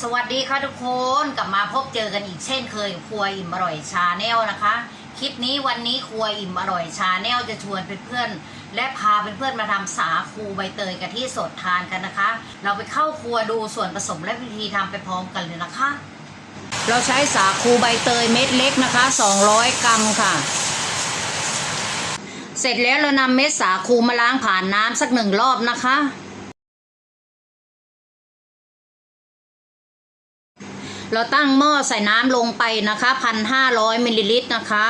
สวัสดีค่ะทุกคนกลับมาพบเจอกันอีกเช่นเคยครัวอิ่มอร่อยชาแนลนะคะ คลิปนี้วันนี้ครัวอิ่มอร่อยชาแนลจะชวนเพื่อนๆและพาเพื่อนๆมาทำสาคูใบเตยกะทิสดทานกันนะคะ เราไปเข้าครัวดูส่วนผสมและวิธีทำไปพร้อมกันเลยนะคะ เราใช้สาคูใบเตยเม็ดเล็กนะคะ 200 กรัมค่ะ เสร็จแล้วเรานำเม็ดสาคูมาล้างผ่านน้ำสักหนึ่งรอบนะคะ เราตั้งหม้อใส่น้ำลงไปนะคะพันห้าร้อยมิลลิลิตรนะคะ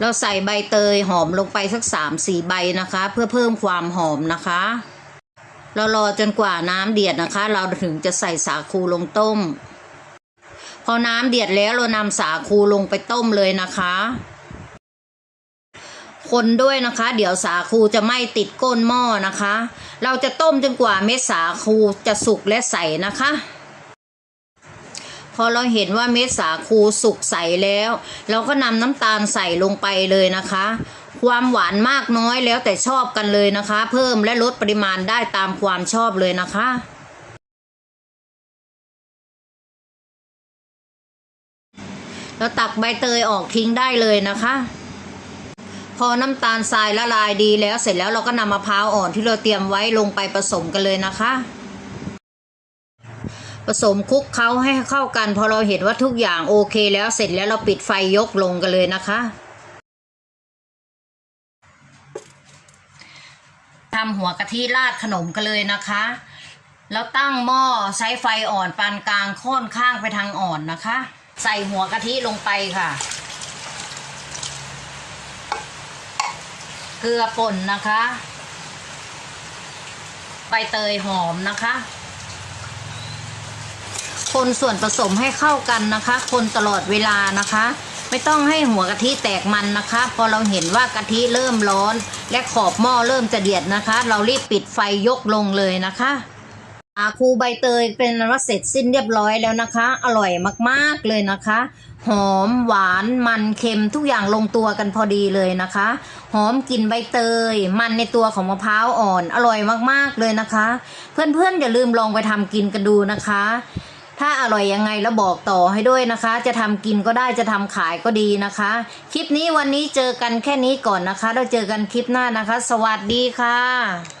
เราใส่ใบเตยหอมลงไปสักสามสี่ใบนะคะ เพื่อเพิ่มความหอมนะคะ เรารอจนกว่าน้ำเดือดนะคะ เราถึงจะใส่สาคูลงต้ม พอน้ำเดือดแล้วเรานำสาคูลงไปต้มเลยนะคะ คนด้วยนะคะ เดี๋ยวสาคูจะไม่ติดก้นหม้อนะคะ เราจะต้มจนกว่าเม็ดสาคูจะสุกและใสนะคะ พอเราเห็นว่าเม็ดสาคูสุกใสแล้ว เราก็นำน้ำตาลใส่ลงไปเลยนะคะ ความหวานมากน้อยแล้วแต่ชอบกันเลยนะคะ เพิ่มและลดปริมาณได้ตามความชอบเลยนะคะเราตักใบเตยออกทิ้งได้เลยนะคะ พอน้ำตาลทรายละลายดีแล้วเสร็จแล้วเราก็นำมะพร้าวอ่อนที่เราเตรียมไว้ลงไปผสมกันเลยนะคะ ผสมคลุกเคล้าให้เข้ากัน พอเราเห็นว่าทุกอย่างโอเคแล้วเสร็จแล้วเราปิดไฟยกลงกันเลยนะคะทำหัวกะทิราดขนมกันเลยนะคะ แล้วตั้งหม้อใช้ไฟอ่อนปานกลางค่อนข้างไปทางอ่อนนะคะ ใส่หัวกะทิลงไปค่ะ เกลือป่นนะคะ ใบเตยหอมนะคะ คนส่วนผสมให้เข้ากันนะคะ คนตลอดเวลานะคะ ไม่ต้องให้หัวกะทิแตกมันนะคะ พอเราเห็นว่ากะทิเริ่มร้อน และขอบหม้อเริ่มจะเดือดนะคะ เรารีบปิดไฟยกลงเลยนะคะาคูใบเตยเป็นอันว่าเสร็จสิ้นเรียบร้อยแล้วนะคะ อร่อยมากๆเลยนะคะ หอมหวานมันเค็มทุกอย่างลงตัวกันพอดีเลยนะคะ หอมกลิ่นใบเตย มันในตัวของมะพร้าวอ่อน อร่อยมากๆเลยนะคะ เพื่อนๆอย่าลืมลองไปทำกินกันดูนะคะ ถ้าอร่อยยังไงแล้วบอกต่อให้ด้วยนะคะ จะทำกินก็ได้จะทำขายก็ดีนะคะ คลิปนี้วันนี้เจอกันแค่นี้ก่อนนะคะ แล้วเจอกันคลิปหน้านะคะ สวัสดีค่ะ